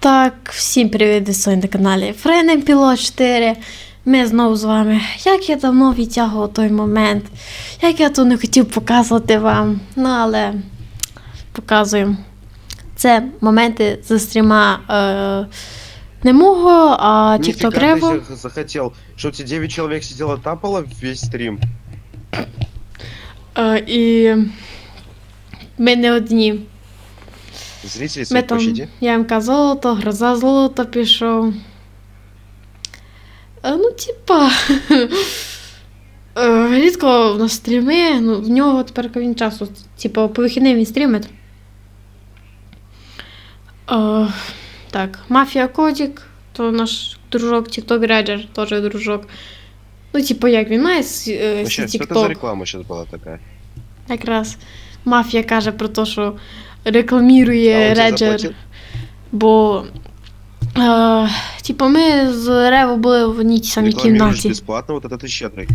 Так, всім привіт, ви сьогодні на каналі Френем Пілот 4. Ми знову з вами. Як я давно відтягував той момент, як я то не хотів показувати вам. Ну, але показуємо. Це моменти зі стріма е, не мого, а TikTok Нифига ты Рево. за- захотел, что у тебя 9 человек сидело тапало весь стрим. Е, і ми не одні. Зрители Ми свои там ямка золото, гроза золото пішов. Е, Ну, типа. е, Рідко на стріми, ну, в нього тепер він часу. Типа, по вихідним він стрімить. Е, так, Мафія Кодік, то наш дружок, TikTok Реджер, теж дружок. Ну, типа, як він має е, Вообще, что это за TikTok. реклама сейчас была такая? Якраз мафія каже про те, що рекламірує он тебе Реджер. заплатил? Бо. Е, типу, ми з Рево були в одній тій самій Рекламируешь кімнаті. бесплатно, вот это ты щедрый.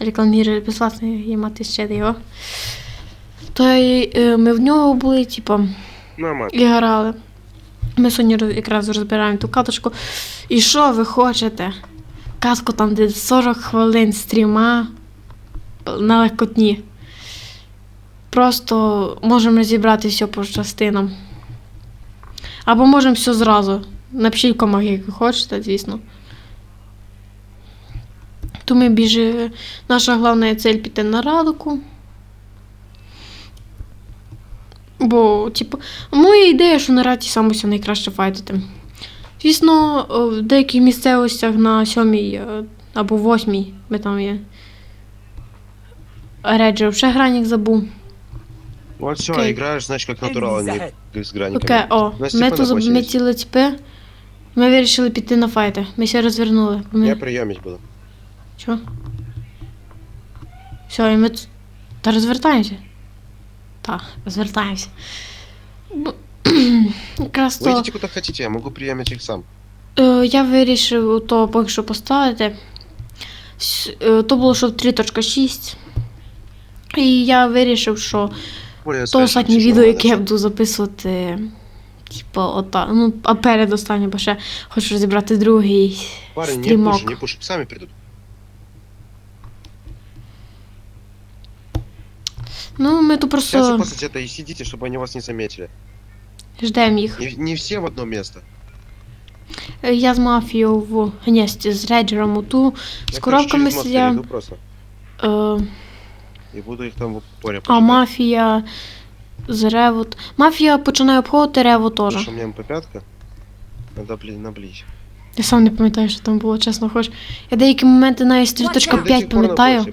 Рекламірує безплатно є мати ще його. То й е, ми в нього були, типу, Нормально. і грали. Ми сьогодні роз- якраз розбираємо ту каточку. І що ви хочете? Казку там, де 40 хвилин стріма на легкотні. Просто можемо розібрати все по частинам. Або можемо все зразу. Напишіть в комах, як хочете, звісно. То ми біжи. Наша головна ціль піти на радуку. Бо, типу, моя ідея, що на раді саме найкраще файтити. Звісно, в деяких місцевостях на сьомій е, або восьмій ми там є. Реджер ще гранік забув. Вот все, Окей. играешь, значит, как натурал, а не с граниками. Окей, о, ми тут ми бачились. Ми вирішили піти на файти. Ми ще розвернули. Ми... Я приемить буду. Чо? Все, і ми тут. Та розвертаємося. Так, розвертаємося. Якраз то. Идите куда хотите, я могу приемить их сам. Е, я вирішив то поки що поставити. С- е, То було, що в 3.6. І я вирішив, що то скажем, останнє чуть відео, нормально яке я всё. буду записувати. Типу, ота. Ну, а перед останнім, бо ще хочу розібрати другий. Парень, не стрімок. пуши, не пуши, сами придут. Ну, ми тут Сейчас вы просто после это и сидите, чтобы они вас не заметили. ждемо їх. Не, не все в одно место. Е, Я з мафією в ні, з з Реджером оту, з Я, короче, коробками через мост сидя. перейду просто. Е, И буду их там в упоре а мафія з Ревот. Мафія починає обходити Рево теж. У меня МП-5, надо блин, наблизь. Я сам не пам'ятаю, що там було, чесно хоч. Я деякі моменти навіть з 3.5 пам'ятаю,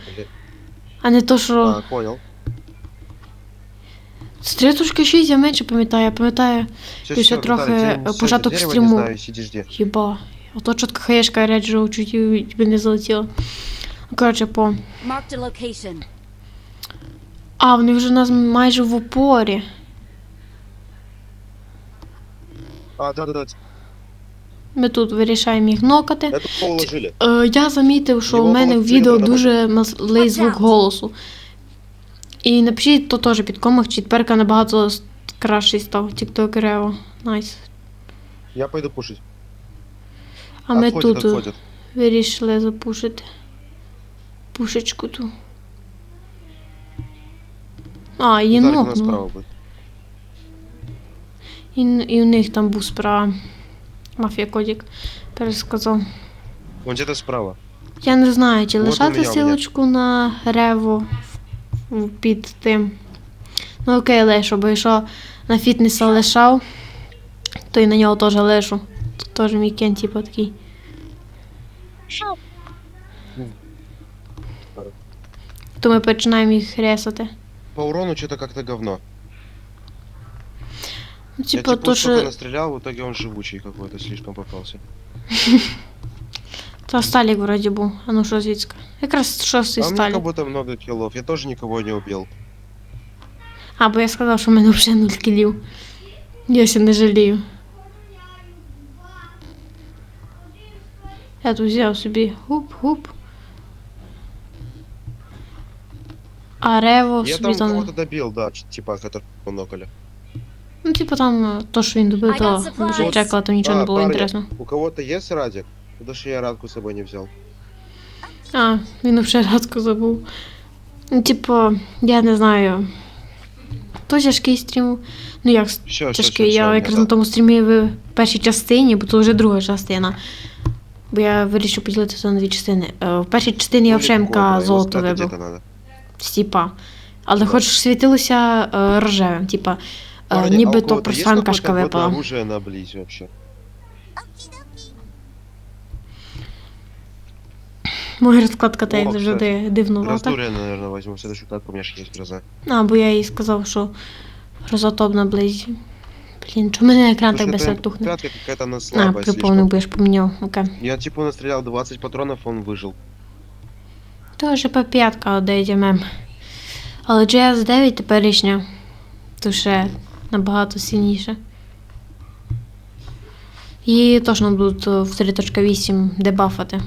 а не то, що А, понял. з 3.6 я менше пам'ятаю, я пам'ятаю, Всё, ще трохи, е, тебе дерево, стріму. Хіба. Ото чітко хаєшка Реджеру чуть і тобі не залетіло. Коротше, по. Marked a location. А, вони вже у нас майже в упорі. А, да-да-да, Ми тут вирішаємо їх нокати. положили. Е, я замітив, що Його в мене в відео дуже малий звук голосу. І напишіть то теж під комах, чи тепер набагато кращий став TikTok Рео. Найс. Я пойду пушить. А ми тут е, отходят. вирішили запушити пушечку ту. А, у нас ну. справа. І, і у них там був справа. Мафія Кодік пересказав. Он где-то справа. Я не знаю, чи От у лишати мене, силочку на Рево в- під тим. Ну окей, лишу, бо якщо на фітнеса лишав, то і на нього теж лишу. Тут теж мій кен, типу, такий. То ми починаємо їх ресати. По урону что-то как-то говно. Ну, Я типу, типа то, столько що. настрелял, в итоге он живучий какой-то, слишком попался. Та Сталік вроді був. А ну що звідська? Якраз шостий А у меня как Сталік. будто много киллов, я тоже никого не убил. А, бо я сказав, що в мене вже нуль кілів. Я ще не жалію. Я тут взяв собі гуп-гуп. А Рево Я собі там там. кого-то добил, да, ч- типа, который нокали. Ну, типу там е, то, що він добив, I то supplies. вже чекала, там нічого А, не було інтересно. У кого-то есть радик? Потому что я радку с собой не взял. А, він вже радку забув. Ну, типу, я не знаю. То тяжкий стрім. Ну як Все, тяжкий, я якраз на тому стрімі в першій частині, бо то вже друга частина. Бо я вирішив поділитися на дві частини. Е, В першій частині я взагалі МК золото вибив. Надо. Стіпа. Але хоч світилося е, рожевим, типа, е, Парни, а у ніби то кого-то есть просланкашка какое-то випала. оружие на близ вообще. Моя розкладка так О, як завжди дивнувата. Раздуря, наверное, возьму. Следующую катку у меня же есть гроза. А, бо я їй сказав, що розотоп на близі. Блін, чому мене екран так без эта тухне? Пятка какая-то она А, слабая слишком. бо я ж поміняв. Окей. Я типа настрелял 20 патронов, он выжил. Тоже по п'ятка одейді мем. Але GS9 теперішня. То ще набагато сильніше. Її точно будуть е, в 3.8 дебафати.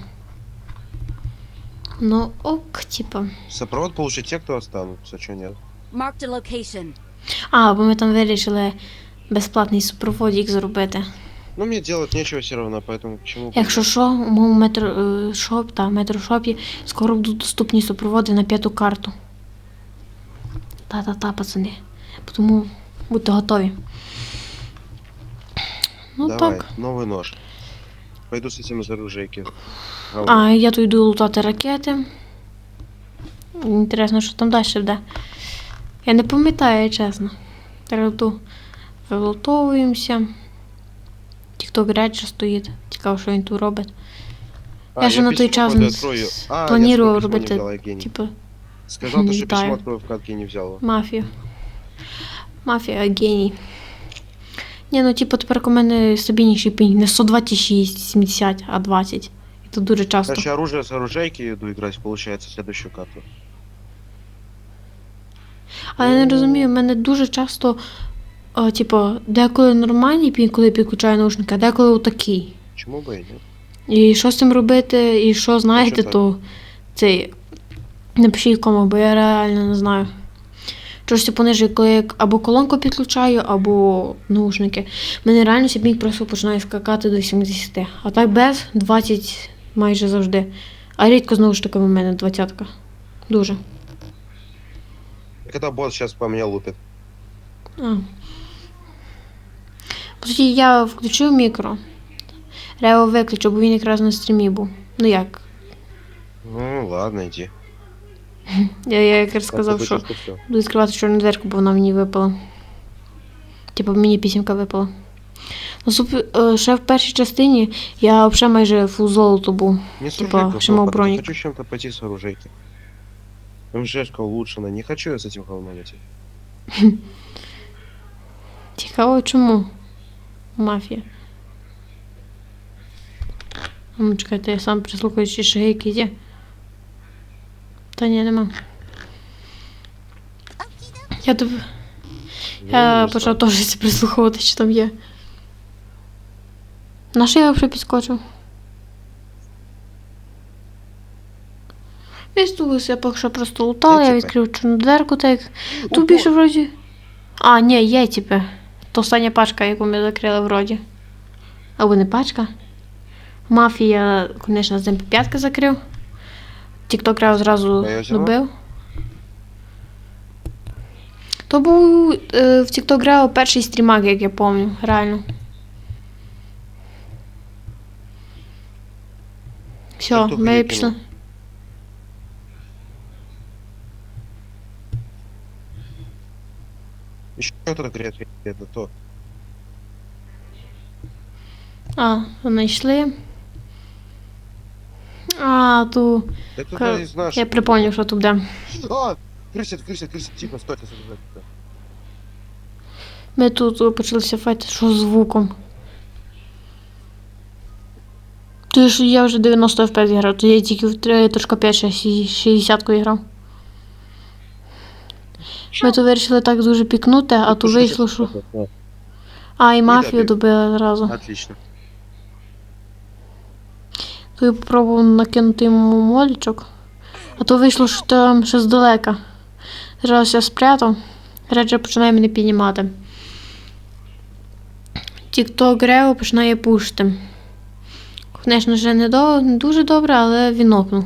Ну ок, типа. Сопровод получат те, кто останутся, что нет. Marked a location. А, бо ми там вирішили безплатний супроводік зробити. Ну, мне делать нечего все равно, поэтому к чему... Якщо що, у моєму метро е, шоп та метрошопі скоро будуть доступні супроводи на п'яту карту. Та-та-та, пацани. Тому будьте готові. Ну Давай, так. новый нож. Пойду с этим из оружейки. А я тут йду лутати ракети. Інтересно, що там далі буде. Я не пам'ятаю, чесно. Ту Тікток речі стоїть. Цікаво, що він тут робить. А, я ж на той час А, планував робити. Типу, то, что Вітаю. письмо открою в катке не взял его. Мафія. Мафія геній. Ні, ну типу тепер у мене стабільніший пінг. Не 126, 70, а 20. І це дуже часто. Короче, оружие с оружейки иду играть, получается, следующую карту. Але я не розумію, в мене дуже часто, о, типу, деколи нормальний пінг, коли підключаю наушники, а деколи отакий. Почему бы и нет? І що з цим робити, і що знаєте, так? то цей. Напишіть кому, бо я реально не знаю. Щось понижує, коли я або колонку підключаю, або наушники. Мене реально сібінг просто починає скакати до 70. А так без 20 майже завжди. А рідко знову ж таки в мене 20. Дуже. Так это босс сейчас по мне лупит. А. Суті, я включив мікро. Рео виключив, бо він якраз на стрімі був. Ну як? Ну, ладно, иди. Я, я якраз сказав, що буду відкривати чорну дверку, бо вона мені випала. Типу, мені пісімка випала. Ну, суп, е, ще в першій частині я взагалі майже фул золото був. Не с Типа, оружейкой Шимов хлопать, броник. Хочу с чем-то пойти с оружейки. МЖшка улучшена. Не хочу я с этим говном идти. Цікаво, чому? Мафія. Ну, чекайте, я сам прислухаю, чи ще які є. Та ні, нема. Я тут. Ну, Я почав теж прислуховувати, що там є. На що я вже підскочив? Відстулися, я поки що просто лутала, я відкрив чорну дверку, так. Тут більше вроді. А, ні, є типи. То остання пачка, яку ми закрили вроді. Або не пачка. Мафія, звісно, з МП5 закрив. Тікток я взяла? добив. То був е, в TikTok грав перший стрімак, як я пам'ятаю, реально. Все, ми пішли. кинув. Еще кто-то говорит, это то. А, знайшли. А, ту. Да кто-то Ка- из наших. Я припомнив, що тут буде. А, крысит, крысит, крысит. Тихо, стой, стой, стой, стой, стой. Ми тут о, почалися файти, що з звуком. Ти ж я вже 90 FPS грав, то я тільки в 3.5 60 грав. Ми то вирішили так дуже пікнути, а то вийшло, що. А, і мафію добили зразу. Отлично. То я попробував накинути йому молічок. А то вийшло, що там ще здалека. Зараз я спрятав. Реджа починає мене піднімати. TikTok Рео починає пушити. Звісно, вже не, дуже добре, але він окнув.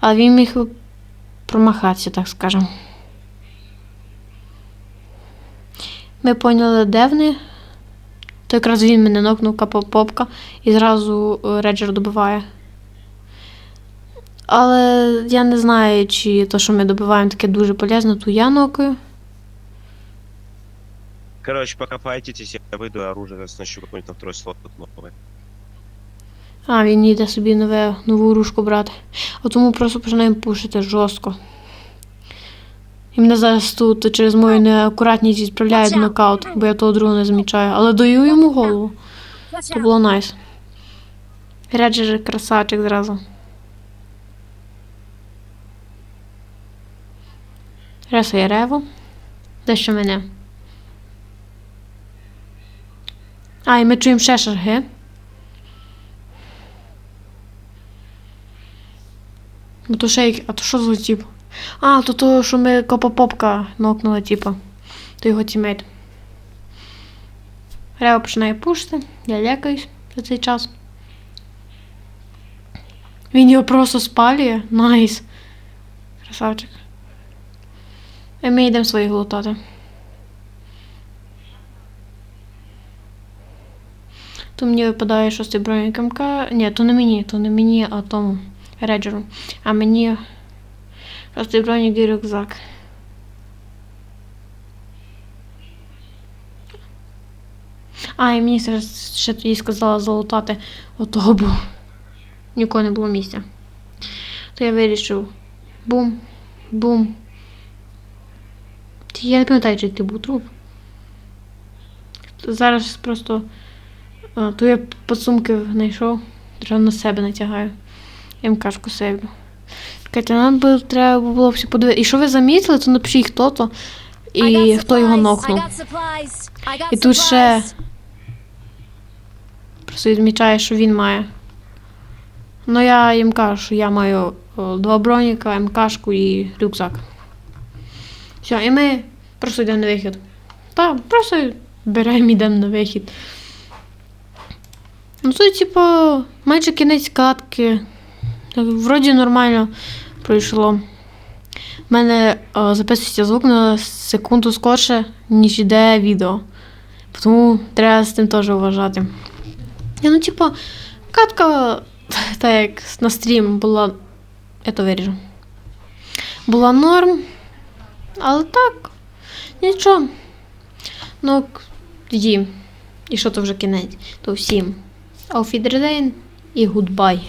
А він міг промахатися, так скажемо. Ми поняли, де вони. То якраз він мене нокнув попка і зразу е, Реджер добиває. Але я не знаю, чи то, що ми добиваємо, таке дуже полезно, то я нокаю. Короче, пока файтитесь, я выйду оружие оснащу какой-нибудь на второй слот новый. А, він йде собі нове, нову ружку брати. От тому просто починаємо пушити жорстко. І мене зараз тут через мою неакуратність відправляють в нокаут, бо я того другого не замічаю. Але даю йому голову. Out! було найс. Реджер красавчик зразу. Ресує рево. Дещо мене. А, і ми чуємо ще шарги. Ну то ще як- А то що за тип? А, то то, що ми копа-попка нокнули, типа. То його тімейт. Рево починає пушити, я лякаюсь за цей час. Він його просто спалює. Найс. Красавчик. І ми йдемо своїх глотати. То мені випадає шостий бронік МК. Ні, то не мені, то не мені, а тому Реджеру. А мені шостий бронік і рюкзак. А, і мені ще, тоді сказала залутати отого, бо нікого не було місця. То я вирішив бум, бум. Я не пам'ятаю, чи ти був труп. Зараз просто а, то я подсумки знайшов, треба на себе натягаю. МКшку сейвлю. Чекайте, нам би треба було всі подивитися. І що ви замітили, то напишіть хто то і хто його нокнув. І тут ще просто відмічає, що він має. Ну, я їм кажу, що я маю два броніка, МКшку і рюкзак. Все, і ми просто йдемо на вихід. Так, просто беремо і йдемо на вихід. Ну, тут, типу, майже кінець катки. Так, Вроді нормально пройшло. У мене о, записується звук на секунду скорше, ніж йде відео. Тому треба з тим теж вважати. Ні, ну, типу, катка, так як на стрім була. Я то виріжу. Була норм. Але так, нічого. Ну, тоді. І що то вже кінець? То всім. Auf Wiedersehen і гудбай.